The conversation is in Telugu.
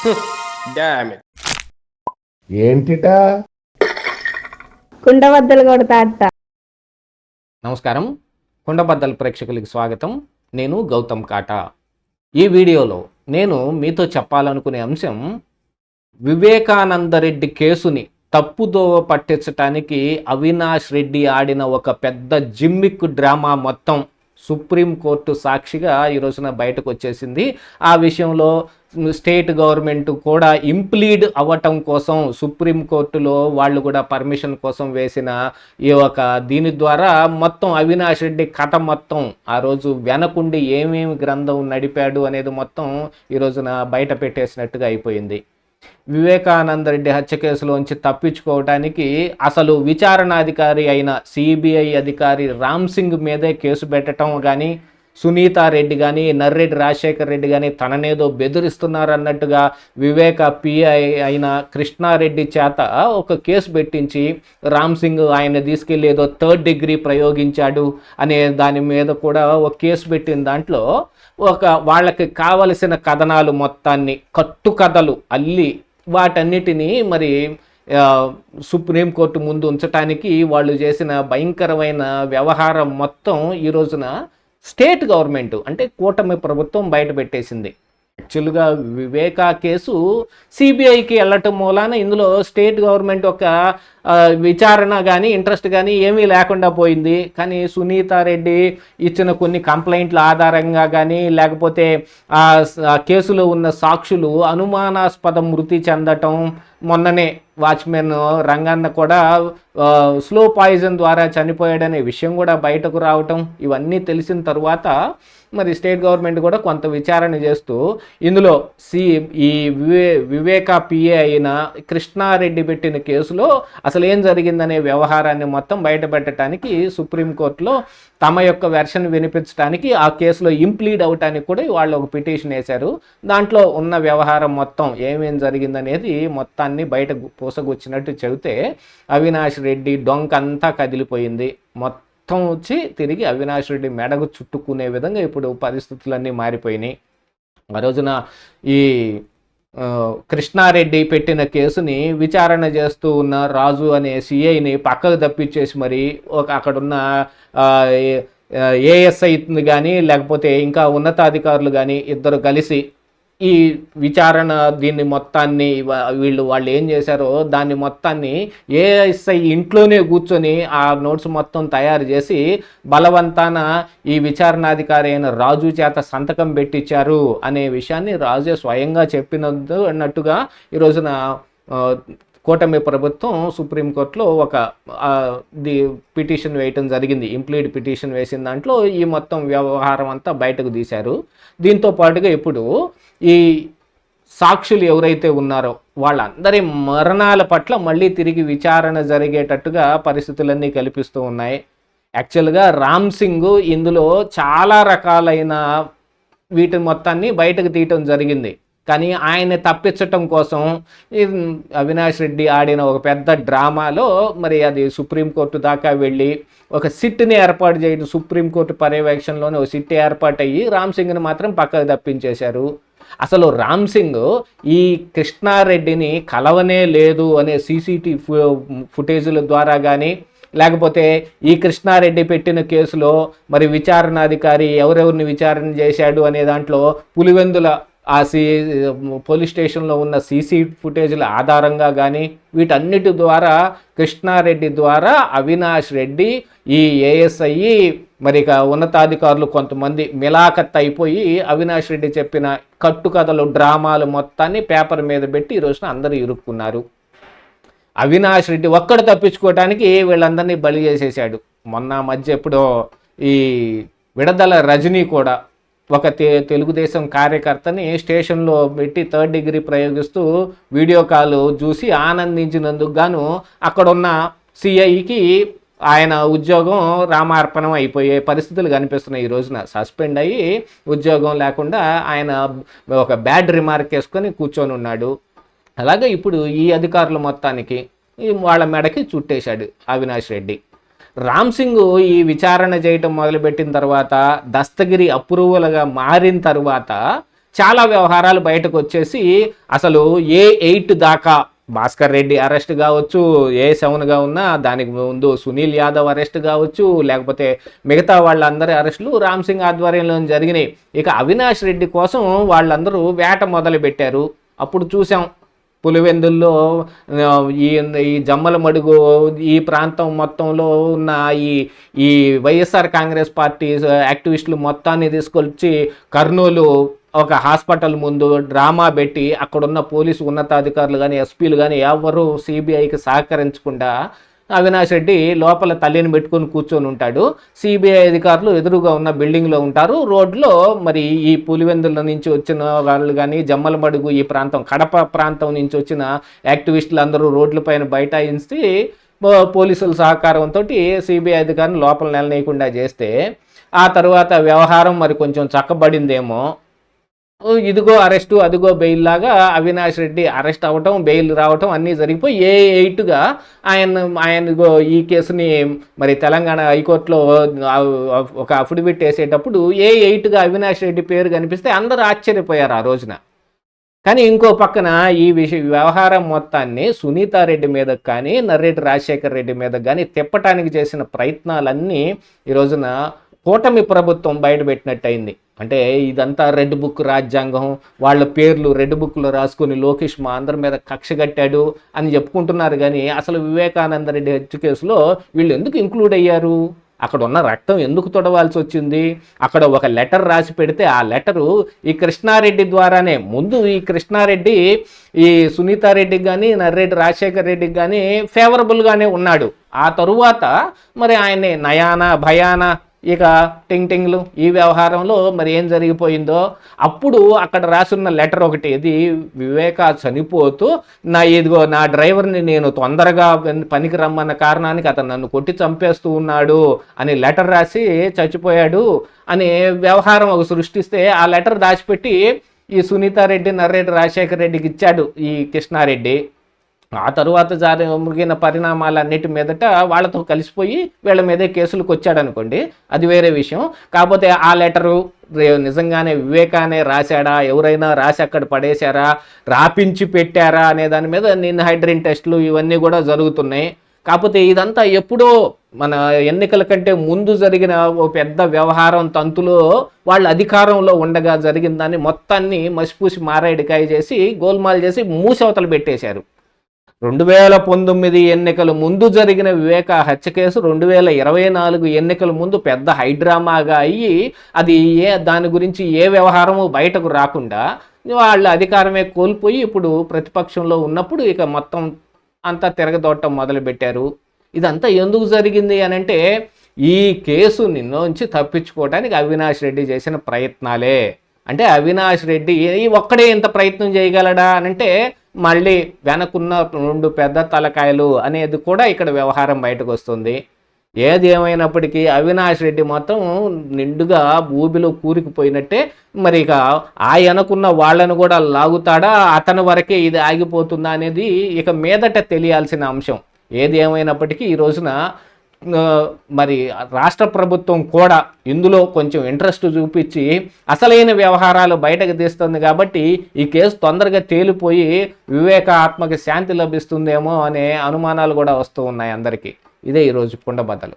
ఏంటిటా? కుండబద్దలు కొడతా అత్త. నమస్కారం. కుండబద్దల ప్రేక్షకులకి స్వాగతం. నేను గౌతమ్ కాటా. ఈ వీడియోలో నేను మీతో చెప్పాలనుకునే అంశం వివేకానందరెడ్డి కేసుని తప్పుదోవ పట్టించటానికి అవినాష్ రెడ్డి ఆడిన ఒక పెద్ద జిమ్మిక్ డ్రామా మొత్తం సుప్రీంకోర్టు సాక్షిగా ఈ రోజున బయటకు వచ్చేసింది. ఆ విషయంలో స్టేట్ గవర్నమెంట్ కూడా ఇంప్లీడ్ అవ్వటం కోసం సుప్రీంకోర్టులో వాళ్ళు కూడా పర్మిషన్ కోసం వేసిన ఈ ఒక దీని ద్వారా మొత్తం అవినాష్ రెడ్డి కథ మొత్తం ఆ రోజు వెనకుండి ఏమేమి గ్రంథం నడిపాడు అనేది మొత్తం ఈ రోజున బయట పెట్టేసినట్టుగా అయిపోయింది. వివేకానంద రెడ్డి హత్య కేసులోంచి తప్పించుకోవడానికి అసలు విచారణాధికారి అయిన సిబిఐ అధికారి రామ్ సింగ్ మీదే కేసు పెట్టడం కానీ సునీతారెడ్డి కానీ నర్రెడ్డి రాజశేఖర్ రెడ్డి కానీ తననేదో బెదిరిస్తున్నారన్నట్టుగా వివేక పిఐ అయిన కృష్ణారెడ్డి చేత ఒక కేసు పెట్టించి రామ్ సింగ్ ఆయన తీసుకెళ్ళి ఏదో థర్డ్ డిగ్రీ ప్రయోగించాడు అనే దాని మీద కూడా ఒక కేసు పెట్టిన దాంట్లో ఒక వాళ్ళకి కావలసిన కథనాలు మొత్తాన్ని కట్టు కథలు అల్లి వాటన్నిటినీ మరి సుప్రీంకోర్టు ముందు ఉంచడానికి వాళ్ళు చేసిన భయంకరమైన వ్యవహారం మొత్తం ఈ రోజున స్టేట్ గవర్నమెంట్ అంటే కూటమి ప్రభుత్వం బయట పెట్టేసింది. యాక్చువల్గా వివేకా కేసు సిబిఐకి వెళ్ళటం మూలాన ఇందులో స్టేట్ గవర్నమెంట్ ఒక విచారణ కానీ ఇంట్రెస్ట్ కానీ ఏమీ లేకుండా పోయింది. కానీ సునీతారెడ్డి ఇచ్చిన కొన్ని కంప్లైంట్ల ఆధారంగా కానీ లేకపోతే ఆ కేసులో ఉన్న సాక్షులు అనుమానాస్పద మృతి చెందటం మొన్ననే వాచ్మెన్ రంగన్న కూడా స్లో పాయిజన్ ద్వారా చనిపోయాడనే విషయం కూడా బయటకు రావటం ఇవన్నీ తెలిసిన తర్వాత మరి స్టేట్ గవర్నమెంట్ కూడా కొంత విచారణ చేస్తూ ఇందులో సి ఈ వివే వివేక పిఏ అయిన కృష్ణారెడ్డి పెట్టిన కేసులో అసలు ఏం జరిగిందనే వ్యవహారాన్ని మొత్తం బయటపెట్టడానికి సుప్రీంకోర్టులో తమ యొక్క వెర్షన్ వినిపించడానికి ఆ కేసులో ఇంప్లీడ్ అవటానికి కూడా వాళ్ళు ఒక పిటిషన్ వేశారు. దాంట్లో ఉన్న వ్యవహారం మొత్తం ఏమేం జరిగిందనేది మొత్తాన్ని బయట పూసగొచ్చినట్టు చెబితే అవినాష్ రెడ్డి డొంక అంతా కదిలిపోయింది. మొత్తం మొత్తం వచ్చి తిరిగి అవినాష్ రెడ్డి మెడకు చుట్టుకునే విధంగా ఇప్పుడు పరిస్థితులన్నీ మారిపోయినాయి. ఆ రోజున ఈ కృష్ణారెడ్డి పెట్టిన కేసుని విచారణ చేస్తూ ఉన్న రాజు అనే సిఐని పక్కకు తప్పించేసి మరి ఒక అక్కడున్న ఏఎస్ఐ కానీ లేకపోతే ఇంకా ఉన్నతాధికారులు కానీ ఇద్దరు కలిసి ఈ విచారణ దీన్ని మొత్తాన్ని వీళ్ళు వాళ్ళు ఏం చేశారో దాన్ని మొత్తాన్ని ఏఎస్ఐ ఇంట్లోనే కూర్చొని ఆ నోట్స్ మొత్తం తయారు చేసి బలవంతాన ఈ విచారణాధికారి అయిన రాజు చేత సంతకం పెట్టించారు అనే విషయాన్ని రాజే స్వయంగా చెప్పినట్టు అన్నట్టుగా ఈ రోజున కూటమి ప్రభుత్వం సుప్రీంకోర్టులో ఒక ది పిటిషన్ వేయటం జరిగింది. ఇంప్లీడ్ పిటిషన్ వేసిన దాంట్లో ఈ మొత్తం వ్యవహారం అంతా బయటకు తీశారు. దీంతో పాటుగా ఇప్పుడు ఈ సాక్షులు ఎవరైతే ఉన్నారో వాళ్ళందరి మరణాల పట్ల మళ్ళీ తిరిగి విచారణ జరిగేటట్టుగా పరిస్థితులన్నీ కల్పిస్తూ ఉన్నాయి. యాక్చువల్గా రామ్ సింగ్ ఇందులో చాలా రకాలైన వీటి మొత్తాన్ని బయటకు తీయటం జరిగింది. కానీ ఆయన తప్పించటం కోసం అవినాష్ రెడ్డి ఆడిన ఒక పెద్ద డ్రామాలో మరి అది సుప్రీంకోర్టు దాకా వెళ్ళి ఒక సిట్ని ఏర్పాటు చేయడం సుప్రీంకోర్టు పర్యవేక్షణలోనే ఒక సిట్ ఏర్పాటు అయ్యి రామ్ సింగ్ని మాత్రం పక్కకు తప్పించేశారు. అసలు రామ్ సింగ్ ఈ కృష్ణారెడ్డిని కలవనే లేదు అనే సీసీటీ ఫుటేజీల ద్వారా కానీ లేకపోతే ఈ కృష్ణారెడ్డి పెట్టిన కేసులో మరి విచారణాధికారి ఎవరెవరిని విచారణ చేశాడు అనే దాంట్లో పులివెందుల ఆ సీ పోలీస్ స్టేషన్లో ఉన్న సీసీ ఫుటేజ్ల ఆధారంగా కానీ వీటన్నిటి ద్వారా కృష్ణారెడ్డి ద్వారా అవినాష్ రెడ్డి ఈ ఏఎస్ఐ మరి ఉన్నతాధికారులు కొంతమంది మిలాఖత్ అయిపోయి అవినాష్ రెడ్డి చెప్పిన కట్టుకథలు డ్రామాలు మొత్తాన్ని పేపర్ మీద పెట్టి ఈ రోజున అందరూ ఇరుక్కున్నారు. అవినాష్ రెడ్డి ఒక్కడు తప్పించుకోవడానికి వీళ్ళందరినీ బలి చేసేసాడు మొన్న మధ్య ఎప్పుడో ఈ విడదల రజనీ కూడా ఒక తె తెలుగుదేశం కార్యకర్తని స్టేషన్లో పెట్టి థర్డ్ డిగ్రీ ప్రయోగిస్తూ వీడియో కాల్ చూసి ఆనందించినందుకు గాను అక్కడున్న సిఐకి ఆయన ఉద్యోగం రామార్పణం అయిపోయే పరిస్థితులు కనిపిస్తున్నాయి ఈ రోజున. సస్పెండ్ అయ్యి ఉద్యోగం లేకుండా ఆయన ఒక బ్యాడ్ రిమార్క్ వేసుకొని కూర్చొని ఉన్నాడు. అలాగే ఇప్పుడు ఈ అధికారులు మొత్తానికి వాళ్ళ మెడకి చుట్టేశాడు అవినాష్ రెడ్డి. రామ్ సింగ్ ఈ విచారణ చేయటం మొదలుపెట్టిన తర్వాత దస్తగిరి అప్రూవల్గా మారిన తర్వాత చాలా వ్యవహారాలు బయటకు వచ్చేసి అసలు ఏ ఎయిట్ దాకా భాస్కర్ రెడ్డి అరెస్ట్ కావచ్చు ఏ సెవెన్గా ఉన్నా దానికి ముందు సునీల్ యాదవ్ అరెస్ట్ కావచ్చు లేకపోతే మిగతా వాళ్ళందరి అరెస్టులు రామ్ సింగ్ ఆధ్వర్యంలో జరిగినాయి. ఇక అవినాష్ రెడ్డి కోసం వాళ్ళందరూ వేట మొదలు పెట్టారు అప్పుడు చూసాం పులివెందుల్లో ఈ ఈ జమ్మల మడుగు ఈ ప్రాంతం మొత్తంలో ఉన్న ఈ ఈ వైఎస్ఆర్ కాంగ్రెస్ పార్టీ యాక్టివిస్టులు మొత్తాన్ని తీసుకొచ్చి కర్నూలు ఒక హాస్పిటల్ ముందు డ్రామా పెట్టి అక్కడున్న పోలీసు ఉన్నతాధికారులు కానీ ఎస్పీలు కానీ ఎవరు సిబిఐకి సహకరించకుండా అవినాష్ రెడ్డి లోపల తల్లిని పెట్టుకొని కూర్చొని ఉంటాడు. సిబిఐ అధికారులు ఎదురుగా ఉన్న బిల్డింగ్లో ఉంటారు. రోడ్లో మరి ఈ పులివెందుల నుంచి వచ్చిన వాళ్ళు కానీ జమ్మలమడుగు ఈ ప్రాంతం కడప ప్రాంతం నుంచి వచ్చిన యాక్టివిస్టులు అందరూ రోడ్లపైన బైఠాయించి పోలీసుల సహకారంతో సిబిఐ అధికారులు లోపల నెలనేయకుండా చేస్తే ఆ తర్వాత వ్యవహారం మరి కొంచెం చక్కబడిందేమో. ఇదిగో అరెస్టు అదిగో బెయిల్ లాగా అవినాష్ రెడ్డి అరెస్ట్ అవ్వటం బెయిల్ రావటం అన్నీ జరిగిపోయి ఏ ఎయిట్గా ఆయన ఆయన ఈ కేసుని మరి తెలంగాణ హైకోర్టులో ఒక అఫిడవిట్ వేసేటప్పుడు ఏ ఎయిట్గా అవినాష్ రెడ్డి పేరు కనిపిస్తే అందరూ ఆశ్చర్యపోయారు ఆ రోజున. కానీ ఇంకో పక్కన ఈ విషయ వ్యవహారం మొత్తాన్ని సునీతారెడ్డి మీద కానీ నర్రెడ్డి రాజశేఖర్ రెడ్డి మీద కానీ తిప్పటానికి చేసిన ప్రయత్నాలన్నీ ఈ రోజున కూటమి ప్రభుత్వం బయటపెట్టినట్టయింది అంటే ఇదంతా రెడ్ బుక్ రాజ్యాంగం వాళ్ళ పేర్లు రెడ్ బుక్లో రాసుకొని లోకేష్ మా అందరి మీద కక్ష కట్టాడు అని చెప్పుకుంటున్నారు. కానీ అసలు వివేకానంద రెడ్డి హత్య కేసులో వీళ్ళు ఎందుకు ఇంక్లూడ్ అయ్యారు? అక్కడ ఉన్న రక్తం ఎందుకు తొడవాల్సి వచ్చింది? అక్కడ ఒక లెటర్ రాసి పెడితే ఆ లెటరు ఈ కృష్ణారెడ్డి ద్వారానే. ముందు ఈ కృష్ణారెడ్డి ఈ సునీతారెడ్డికి కానీ నర్రెడ్డి రాజశేఖర్ రెడ్డికి కానీ ఫేవరబుల్గానే ఉన్నాడు. ఆ తరువాత మరి ఆయన్ని నయాన భయాన ఇక టింగ్ టింగ్లు ఈ వ్యవహారంలో మరి ఏం జరిగిపోయిందో అప్పుడు అక్కడ రాసున్న లెటర్ ఒకటి ఇది వివేక చనిపోతూ నా ఇదిగో నా డ్రైవర్ని నేను తొందరగా పనికి రమ్మన్న కారణానికి అతను నన్ను కొట్టి చంపేస్తూ ఉన్నాడు అని లెటర్ రాసి చచ్చిపోయాడు అని వ్యవహారం ఒక సృష్టిస్తే ఆ లెటర్ దాచిపెట్టి ఈ సునీతారెడ్డి నర్రెడ్డి రాజశేఖర రెడ్డికి ఇచ్చాడు ఈ కృష్ణారెడ్డి. ఆ తరువాత జరిగిన పరిణామాలన్నిటి మీదట వాళ్ళతో కలిసిపోయి వీళ్ళ మీదే కేసులకు వచ్చాడనుకోండి అది వేరే విషయం. కాకపోతే ఆ లెటరు నిజంగానే వివేకానే రాశాడా? ఎవరైనా రాసి అక్కడ పడేశారా? రాపించి పెట్టారా? అనే దాని మీద నిన్న హైడ్రిన్ టెస్టులు ఇవన్నీ కూడా జరుగుతున్నాయి. కాకపోతే ఇదంతా ఎప్పుడో మన ఎన్నికల కంటే ముందు జరిగిన ఓ పెద్ద వ్యవహారం తంతులో వాళ్ళు అధికారంలో ఉండగా జరిగిన దాన్ని మొత్తాన్ని మసిపూసి మారేడికాయ చేసి గోల్మాల్ చేసి మూసవతలు పెట్టేశారు. రెండు వేల పంతొమ్మిది ఎన్నికల ముందు జరిగిన వివేక హత్య కేసు రెండు వేల ఇరవై నాలుగు ఎన్నికల ముందు పెద్ద హైడ్రామాగా అయ్యి అది ఏ దాని గురించి ఏ వ్యవహారము బయటకు రాకుండా వాళ్ళ అధికారమే కోల్పోయి ఇప్పుడు ప్రతిపక్షంలో ఉన్నప్పుడు ఇక మొత్తం అంతా తిరగదోటం మొదలుపెట్టారు. ఇదంతా ఎందుకు జరిగింది అని అంటే ఈ కేసు నుంచి తప్పించుకోవడానికి అవినాష్ రెడ్డి చేసిన ప్రయత్నాలే. అంటే అవినాష్ రెడ్డి ఈ ఒక్కడే ఇంత ప్రయత్నం చేయగలడా అని అంటే మళ్ళీ వెనకున్న రెండు పెద్ద తలకాయలు అనేది కూడా ఇక్కడ వ్యవహారం బయటకు వస్తుంది. ఏది ఏమైనప్పటికీ అవినాష్ రెడ్డి మొత్తం నిండుగా ఊబిలో కూరుకుపోయినట్టే మరి ఇక ఆయనకున్న వాళ్ళను కూడా లాగుతాడా? అతని వరకే ఇది ఆగిపోతుందా అనేది ఇక మీదట తెలియాల్సిన అంశం. ఏది ఏమైనప్పటికీ ఈ రోజున మరి రాష్ట్ర ప్రభుత్వం కూడా ఇందులో కొంచెం ఇంట్రెస్ట్ చూపించి అసలైన వ్యవహారాలు బయటకు తీస్తుంది కాబట్టి ఈ కేసు తొందరగా తేలిపోయి వివేక ఆత్మకి శాంతి లభిస్తుందేమో అనే అనుమానాలు కూడా వస్తూ ఉన్నాయి అందరికీ. ఇదే ఈరోజు కుండబద్దలు